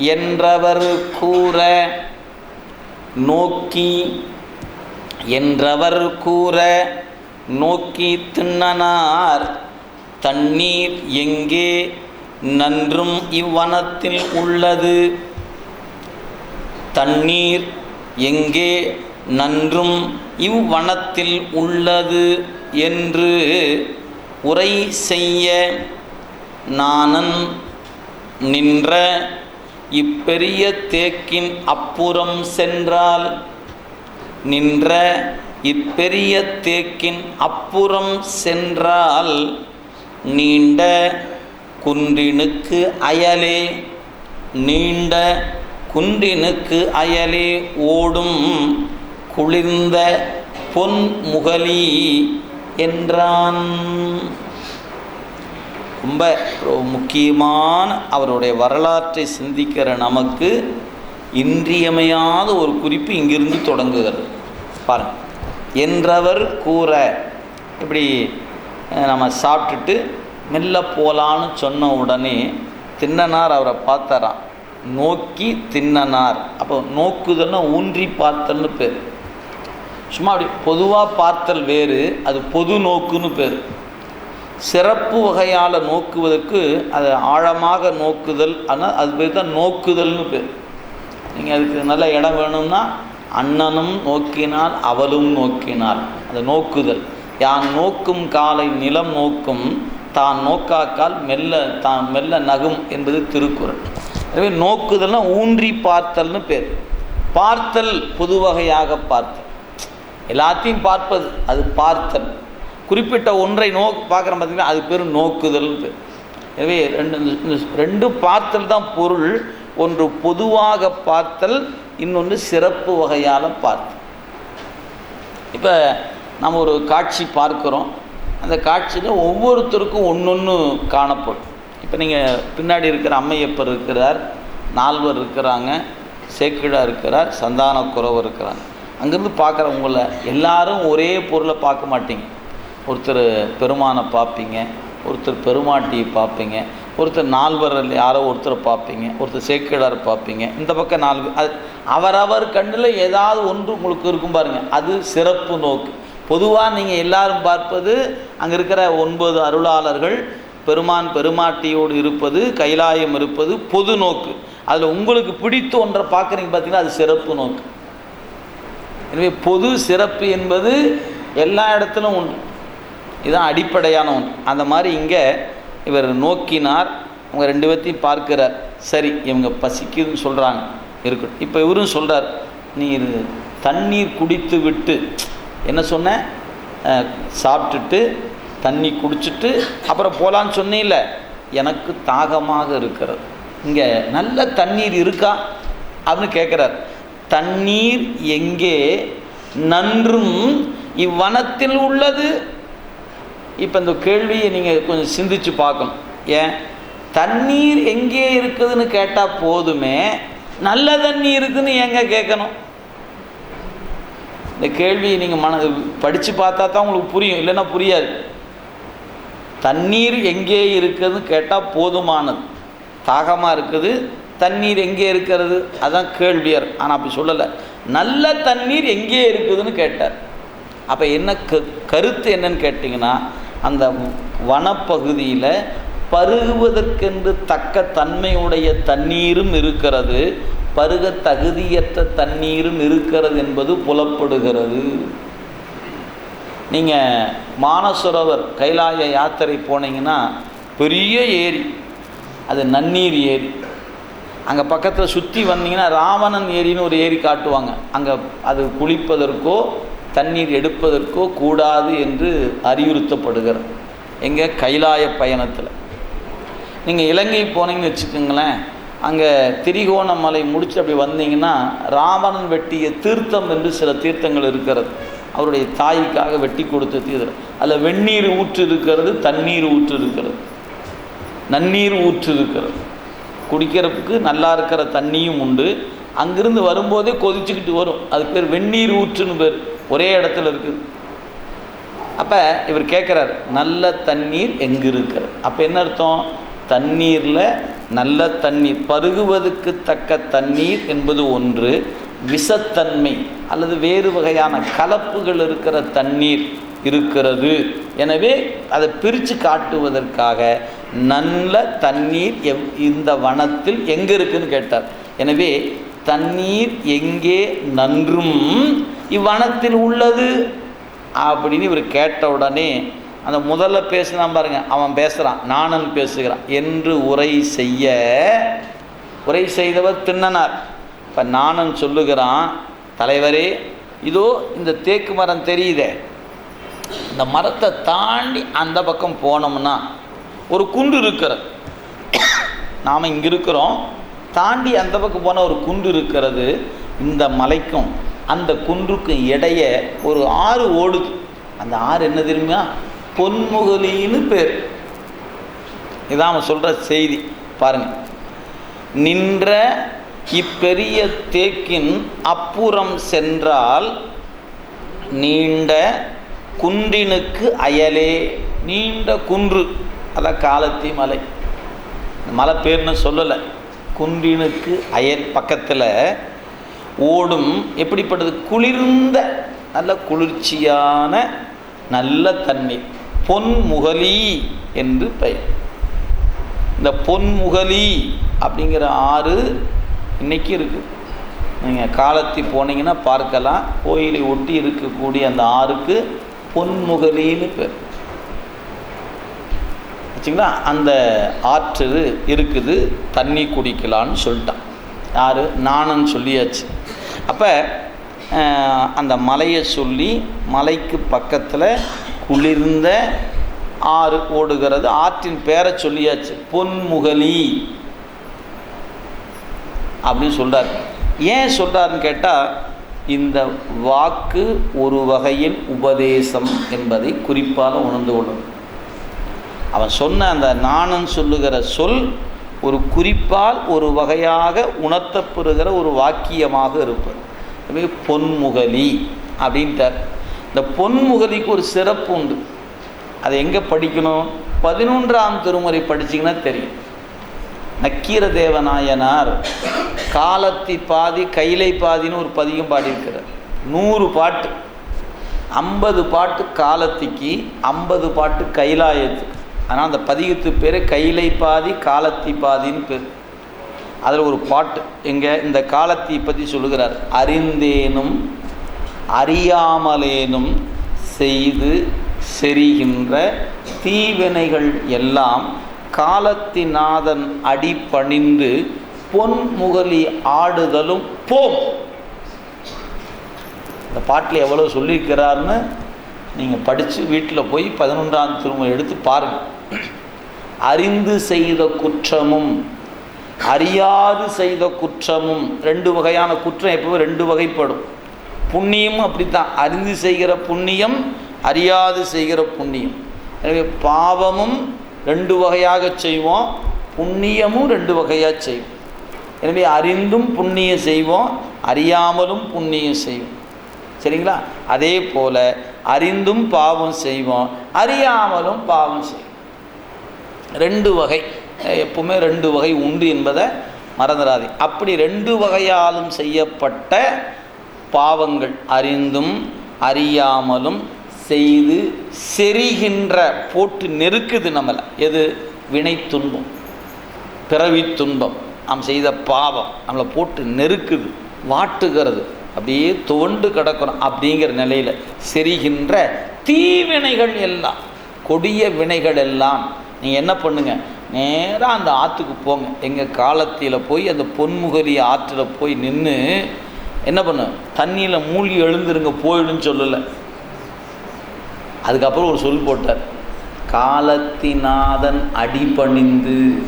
என்றவர் கூற நோக்கி என்றவர் கூற நோக்கி திண்ணனார் தண்ணீர் எங்கே நன்றும் இவ்வனத்தில் உள்ளது? தண்ணீர் எங்கே நன்றும் இவ்வனத்தில் உள்ளது? என்று உரை செய்ய நானன் நின்ற இப்பெரிய தேக்கின் அப்புறம் சென்றால் நின்ற இப்பெரிய தேக்கின் அப்புறம் சென்றால் நீண்ட குன்றினுக்கு அயலே நீண்ட குன்றினுக்கு அயலே ஓடும் குளிர்ந்த பொன்முகலி என்றான். ரொம்ப முக்கியமான அவருடைய வரலாற்றை சிந்திக்கிற நமக்கு இன்றியமையாத ஒரு குறிப்பு இங்கிருந்து தொடங்குகிறது. பாருங்க. என்றவர் கூற. இப்படி நம்ம சாப்பிட்டுட்டு மெல்ல போலான்னு சொன்ன உடனே தின்னனார் அவரை பார்த்தாராம். நோக்கி தின்னனார் அப்போ நோக்குதல்னா ஊன்றி பார்த்தல்னு பேர். சும்மா அப்படி பொதுவாக பார்த்தல் வேறு அது பொது நோக்குன்னு பேர். சிறப்பு வகையால் நோக்குவதற்கு அதை ஆழமாக நோக்குதல் ஆனால் அது பேர் தான் நோக்குதல்னு பேர். நீங்கள் அதுக்கு நல்ல இடம் வேணும்னா அண்ணனும் நோக்கினால் அவளும் நோக்கினாள் அந்த நோக்குதல். யான் நோக்கும் காலை நிலம் நோக்கும் தான் நோக்காக்கால் மெல்ல தான் மெல்ல நகும் என்பது திருக்குறள். எனவே நோக்குதல்னா ஊன்றி பார்த்தல்னு பேர். பார்த்தல் பொது வகையாக பார்த்தல் எல்லாத்தையும் பார்ப்பது அது பார்த்தல். குறிப்பிட்ட ஒன்றை நோ பார்க்குறோம் பார்த்தீங்கன்னா அது பேர் நோக்குதல் எனவே ரெண்டு ரெண்டு பார்த்தல் தான் பொருள். ஒன்று பொதுவாக பார்த்தல் இன்னொன்று சிறப்பு வகையால் பார்த்தல். இப்போ நம்ம ஒரு காட்சி பார்க்குறோம். அந்த காட்சியில் ஒவ்வொருத்தருக்கும் ஒன்று காணப்படும். இப்போ நீங்கள் பின்னாடி இருக்கிற அம்மையப்பர் இருக்கிறார் நால்வர் இருக்கிறாங்க சேக்கிழா இருக்கிறார் சந்தானக்குறவர் இருக்கிறாங்க. அங்கேருந்து பார்க்குறவங்கள எல்லாரும் ஒரே பொருளை பார்க்க மாட்டீங்க. ஒருத்தர் பெருமானை பார்ப்பீங்க ஒருத்தர் பெருமாட்டியை பார்ப்பீங்க ஒருத்தர் நால்வரில் யாரோ ஒருத்தரை பார்ப்பீங்க ஒருத்தர் சேக்கிழார் பார்ப்பீங்க. இந்த பக்கம் நாலு அது அவரவர் கண்ணில் ஏதாவது ஒன்று உங்களுக்கு இருக்கும் பாருங்கள் அது சிறப்பு நோக்கு. பொதுவாக நீங்கள் எல்லாரும் பார்ப்பது அங்கே இருக்கிற ஒன்பது அருளாளர்கள் பெருமான் பெருமாட்டியோடு இருப்பது கைலாயம் இருப்பது பொது நோக்கு. அதில் உங்களுக்கு பிடித்த ஒன்றை பார்க்குறீங்க பார்த்தீங்கன்னா அது சிறப்பு நோக்கு. எனவே பொது சிறப்பு என்பது எல்லா இடத்துலும் உண்டு. இதுதான் அடிப்படையான ஒன்று. அந்த மாதிரி இங்கே இவர் நோக்கினார் அவங்க ரெண்டு பேர்த்தையும் பார்க்கிறார். சரி இவங்க பசிக்குதுன்னு சொல்கிறாங்க இருக்கட்டும். இப்போ இவரும் சொல்கிறார் நீ தண்ணீர் குடித்து விட்டு என்ன சொன்ன? சாப்பிட்டுட்டு தண்ணி குடிச்சிட்டு அப்புறம் போகலான்னு சொன்னேன்ல. எனக்கு தாகமாக இருக்கிறது. இங்கே நல்ல தண்ணீர் இருக்கா? அப்படின்னு கேட்குறார் தண்ணீர் எங்கே? நன்றும் இவ்வனத்தில் உள்ளது. இப்போ இந்த கேள்வியை நீங்கள் கொஞ்சம் சிந்திச்சு பார்க்கணும். ஏன்? தண்ணீர் எங்கே இருக்குதுன்னு கேட்டால் போதுமே நல்ல தண்ணி இருக்குதுன்னு ஏங்க கேட்கணும்? இந்த கேள்வியை நீங்கள் மன படித்து பார்த்தா தான் உங்களுக்கு புரியும் இல்லைன்னா புரியாது. தண்ணீர் எங்கே இருக்குதுன்னு கேட்டால் போதுமானது. தாகமாக இருக்குது தண்ணீர் எங்கே இருக்கிறது? அதான் கேள்வியர். ஆனால் அப்படி சொல்லலை. நல்ல தண்ணீர் எங்கே இருக்குதுன்னு கேட்டார். அப்போ என்ன க கருத்து என்னன்னு கேட்டிங்கன்னா அந்த வனப்பகுதியில் பருகுவதற்கென்று தக்க தன்மையுடைய தண்ணீரும் இருக்கிறது. பருக தகுதியற்ற தண்ணீரும் இருக்கிறது என்பது புலப்படுகிறது. நீங்கள் மானசுரவர் கைலாய யாத்திரை போனீங்கன்னா பெரிய ஏரி. அது நன்னீர் ஏரி. அங்கே பக்கத்தில் சுற்றி வந்தீங்கன்னா ராவணன் ஏரின்னு ஒரு ஏரி காட்டுவாங்க. அங்கே அது குளிப்பதற்கோ தண்ணீர் எடுப்பதற்கோ கூடாது என்று அறிவுறுத்தப்படுகிறது எங்கே? கைலாய பயணத்தில். நீங்கள் இலங்கை போனீங்கன்னு வச்சுக்கோங்களேன் அங்கே திரிகோணமலை முடிச்சு அப்படி வந்தீங்கன்னா ராவணன் வெட்டிய தீர்த்தம் என்று சில தீர்த்தங்கள் இருக்கிறது. அவருடைய தாய்க்காக வெட்டி கொடுத்த தீர்த்தம். அதில் வெந்நீர் ஊற்று இருக்கிறது தண்ணீர் ஊற்று இருக்கிறது. நன்னீர் ஊற்று இருக்கிறது. குடிக்கிறதுக்கு நல்லா இருக்கிற தண்ணியும் உண்டு. அங்கிருந்து வரும்போதே கொதிச்சுக்கிட்டு வரும். அது பேர் வெந்நீர் ஊற்றுன்னு பேர். ஒரே இடத்துல இருக்குது. அப்போ இவர் கேட்குறார் நல்ல தண்ணீர் எங்கே இருக்கிறது அப்போ என்ன அர்த்தம்? தண்ணீரில் நல்ல தண்ணீர் பருகுவதற்கு தக்க தண்ணீர் என்பது ஒன்று விஷத்தன்மை அல்லது வேறு வகையான கலப்புகள் இருக்கிற தண்ணீர் இருக்கிறது. எனவே அதை பிரித்து காட்டுவதற்காக நல்ல தண்ணீர் எவ் இந்த வனத்தில் எங்கே இருக்குதுன்னு கேட்டார். எனவே தண்ணீர் எங்கே நன்றும்? இவ்வனத்தில் உள்ளது. அப்படின்னு இவர் கேட்ட உடனே அந்த முதல்ல பேசினான் பாருங்க அவன் பேசுகிறான் நானன் பேசுகிறான். என்று உரை செய்ய உரை செய்தவர் தின்னனார் இப்போ நானன் சொல்லுகிறான் தலைவரே இதோ இந்த தேக்கு மரம் தெரியுதே. இந்த மரத்தை தாண்டி அந்த பக்கம் போனோம்னா ஒரு குன்று இருக்கிறது. நாம் இங்கே இருக்கிறோம். தாண்டி அந்த பக்கம் போனால் ஒரு குன்று இருக்கிறது. இந்த மலைக்கும் அந்த குன்றுக்கும் இடைய ஒரு ஆறு ஓடுது. அந்த ஆறு என்ன தெரியுமா? பொன்முகலின்னு பேர். இதான் அவன் சொல்கிற செய்தி. பாருங்கள் நின்ற இப்பெரிய தேக்கின் அப்புறம் சென்றால் நீண்ட குன்றினுக்கு அயலே. நீண்ட குன்று. அதான் காலத்தி மலை மலை பேர்னு சொல்லலை. குன்றினுக்கு அயற் பக்கத்தில் ஓடும் எப்படிப்பட்டது? குளிர்ந்த நல்ல குளிர்ச்சியான நல்ல தண்ணீர் பொன்முகலி என்று பெயர். இந்த பொன்முகலி அப்படிங்கிற ஆறு இன்னைக்கு இருக்குது நீங்கள் காலத்தி போனீங்கன்னா பார்க்கலாம். கோயிலை ஒட்டி இருக்கக்கூடிய அந்த ஆறுக்கு பொன்முகலின்னு பேர். வச்சிங்களா? அந்த ஆற்று இருக்குது தண்ணி குடிக்கலான்னு சொல்லிட்டான். யார்? நானும் சொல்லியாச்சு. அப்போ அந்த மலையை சொல்லி மலைக்கு பக்கத்தில் குளிர்ந்த ஆறு ஓடுகிறது. ஆற்றின் பேரை சொல்லியாச்சு. பொன்முகலி. அப்படின்னு சொல்கிறார் ஏன் சொல்கிறாருன்னு கேட்டால் இந்த வாக்கு ஒரு வகையில் உபதேசம் என்பதை குறிப்பாக உணர்ந்து கொள்ளும் அவன் சொன்ன அந்த நாணன் சொல்லுகிற சொல் ஒரு குறிப்பால் ஒரு வகையாக உணர்த்தப்படுகிற ஒரு வாக்கியமாக இருப்பது. பொன்முகலி அப்படின்ட்டார். இந்த பொன்முகலிக்கு ஒரு சிறப்பு உண்டு. அதை எங்கே படிக்கணும்? பதினொன்றாம் திருமுறை படிச்சிங்கன்னா தெரியும். நக்கீர தேவநாயனார் காலத்தி பாதி கைலை பாதின்னு ஒரு பதிகம் பாடியிருக்கிறார். நூறு பாட்டு. ஐம்பது பாட்டு காலத்திக்கு ஐம்பது பாட்டு கைலாயத்துக்கு. ஆனால் அந்த பதிகத்து பேர் கைலை பாதி காலத்தி பாதின்னு பேர். அதில் ஒரு பாட்டு எங்கே இந்த காலத்தை பற்றி சொல்லுகிறார். அறிந்தேனும் அறியாமலேனும் செய்து செரிகின்ற தீவினைகள் எல்லாம் காலத்திநாதன் அடிபணிந்து பொன்முகலி ஆடுதலும் போம். இந்த பாட்டில் எவ்வளோ சொல்லியிருக்கிறாருன்னு நீங்கள் படித்து வீட்டில் போய் பதினொன்றாம் திருமுறை எடுத்து பாருங்கள் அறிந்து செய்த குற்றமும் அறியாது செய்த குற்றமும் ரெண்டு வகையான குற்றம் எப்பவும் ரெண்டு வகைப்படும். புண்ணியமும் அப்படித்தான். அறிந்து செய்கிற புண்ணியம் அறியாது செய்கிற புண்ணியம். எனவே பாவமும் ரெண்டு வகையாக செய்வோம் புண்ணியமும் ரெண்டு வகையாக செய்வோம். எனவே அறிந்தும் புண்ணியம் செய்வோம் அறியாமலும் புண்ணியம் செய்வோம். சரிங்களா? அதே போல் அறிந்தும் பாவம் செய்வோம் அறியாமலும் பாவம் செய்வோம். ரெண்டு வகை. எப்பவுமே ரெண்டு வகை உண்டு என்பதை மறந்துடாதே. அப்படி ரெண்டு வகையாலும் செய்யப்பட்ட பாவங்கள் அறிந்தும் அறியாமலும் செய்து செரிகின்ற போட்டு நெருக்குது நம்மளை. எது? வினை துன்பம். பிறவி துன்பம். நாம் செய்த பாவம் நம்மளை போட்டு நெருக்குது வாட்டுகிறது. அப்படியே துவண்டு கிடக்கணும் அப்படிங்கிற நிலையில் செரிகின்ற தீவினைகள் எல்லாம் கொடிய வினைகள் எல்லாம் நீங்கள் என்ன பண்ணுங்கள் நேராக அந்த ஆற்றுக்கு போங்க. எங்கள் காலத்தில் போய் அந்த பொன்முகரி ஆற்றுல போய் நின்று என்ன பண்ணு? தண்ணியில் மூழ்கி எழுந்துருங்க போயிடுன்னு சொல்லலை. அதுக்கப்புறம் ஒரு சொல் போட்டார். காலத்திநாதன் அடிபணிந்து.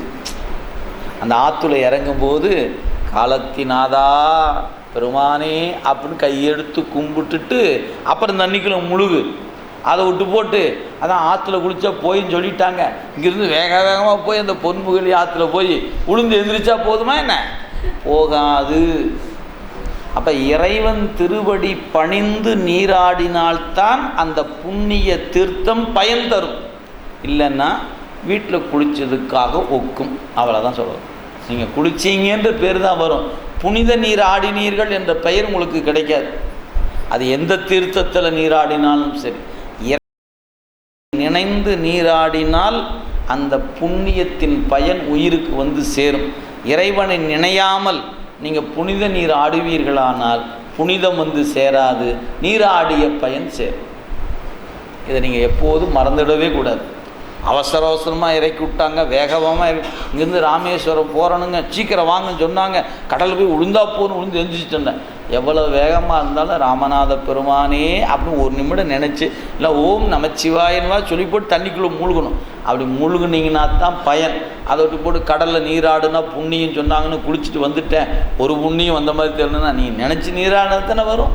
அந்த ஆற்றுல இறங்கும்போது காலத்தினாதா பெருமானே அப்படின்னு கையெடுத்து கும்பிட்டுட்டு அப்புறம் தண்ணிக்குள்ள முழுகு. அதை விட்டு போட்டு அதான் ஆற்றுல குளிச்சா போயின்னு சொல்லிட்டாங்க. இங்கேருந்து வேக வேகமாக போய் அந்த பொன்முகலி ஆற்றுல போய் உளுந்து எந்திரிச்சா போதுமா என்ன? போகாது. அப்போ இறைவன் திருவடி பணிந்து நீராடினால்தான் அந்த புண்ணிய தீர்த்தம் பயன் தரும். இல்லைன்னா வீட்டில் குளித்ததுக்காக ஒக்கும். அவ்வளோதான் சொல்லுவோம் நீங்கள் குளிச்சீங்கன்ற பேர் தான் வரும். புனித நீர் ஆடினீர்கள் என்ற பெயர் உங்களுக்கு கிடைக்காது. அது எந்த தீர்த்தத்தில் நீராடினாலும் சரி. இணைந்து நீராடினால் அந்த புண்ணியத்தின் பயன் உயிருக்கு வந்து சேரும். இறைவனை நினையாமல் நீங்கள் புனித நீர் ஆடுவீர்களானால் புனிதம் வந்து சேராது. நீராடிய பயன் சேரும். இதை நீங்கள் எப்போதும் மறந்துடவே கூடாது. அவசர அவசரமாக இறக்கி விட்டாங்க. வேகமாக இங்கேருந்து ராமேஸ்வரம் போகிறனுங்க சீக்கிரம் வாங்கன்னு சொன்னாங்க. கடல் போய் உளுந்தா போன்னு உளுந்து எந்திரிச்சிட்டேன் எவ்வளோ வேகமாக இருந்தாலும் ராமநாத பெருமானே அப்படின்னு ஒரு நிமிடம் நினச்சி இல்லை ஓம் நமச்சிவாயன்வா சொல்லி போட்டு தண்ணிக்குள்ளே மூழ்கணும். அப்படி மூழ்குனீங்கன்னா தான் பயன். அதை விட்டு போட்டு கடலில் நீராடுனா புண்ணியம் சொன்னாங்கன்னு குளிச்சுட்டு வந்துட்டேன். ஒரு புண்ணியம் வந்த மாதிரி தெரியலன்னா நீ நினச்சி நீராடினது தானே வரும்.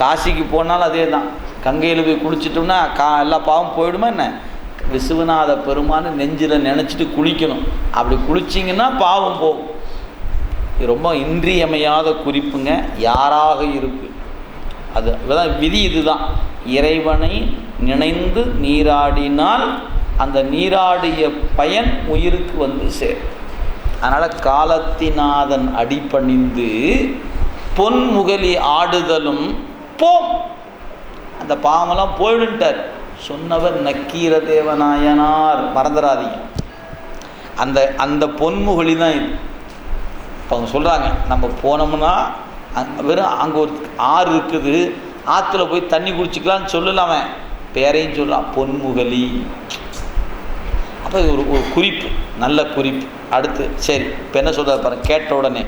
காசிக்கு போனாலும் அதே தான் கங்கையில் போய் குளிச்சிட்டோம்னா கா எல்லா பாவம் போயிடுமா என்ன? விசுவநாத பெருமான்னு நெஞ்சில் நினச்சிட்டு குளிக்கணும். அப்படி குளிச்சிங்கன்னா பாவம் போகும். இது ரொம்ப இன்றியமையாத குறிப்புங்க. யாராக இருக்கு? அது அதான் விதி இதுதான். இறைவனை நினைந்து நீராடினால் அந்த நீராடிய பயன் உயிருக்கு வந்து சேரும். அதனால் காலத்தினாதன் அடிபணிந்து பொன்முகலி ஆடுதலும் போம். அந்த பாவமெல்லாம் போயிடுன்ட்டார் சொன்னவர் நக்கீர தேவநாயனார். மறந்துடாதீங்க அந்த அந்த பொன்முகலி தான் இது. இப்போ அவங்க சொல்கிறாங்க நம்ம போனோம்னா வெறும் அங்கே ஒரு ஆறு இருக்குது. ஆற்றுல போய் தண்ணி குடிச்சிக்கலாம்னு சொல்லலாமே பேரையும் சொல்லலாம் பொன்முகலி. அப்போ இது ஒரு ஒரு குறிப்பு நல்ல குறிப்பு. அடுத்து சரி இப்போ என்ன சொல்கிறார் பாருங்கள் கேட்ட உடனே.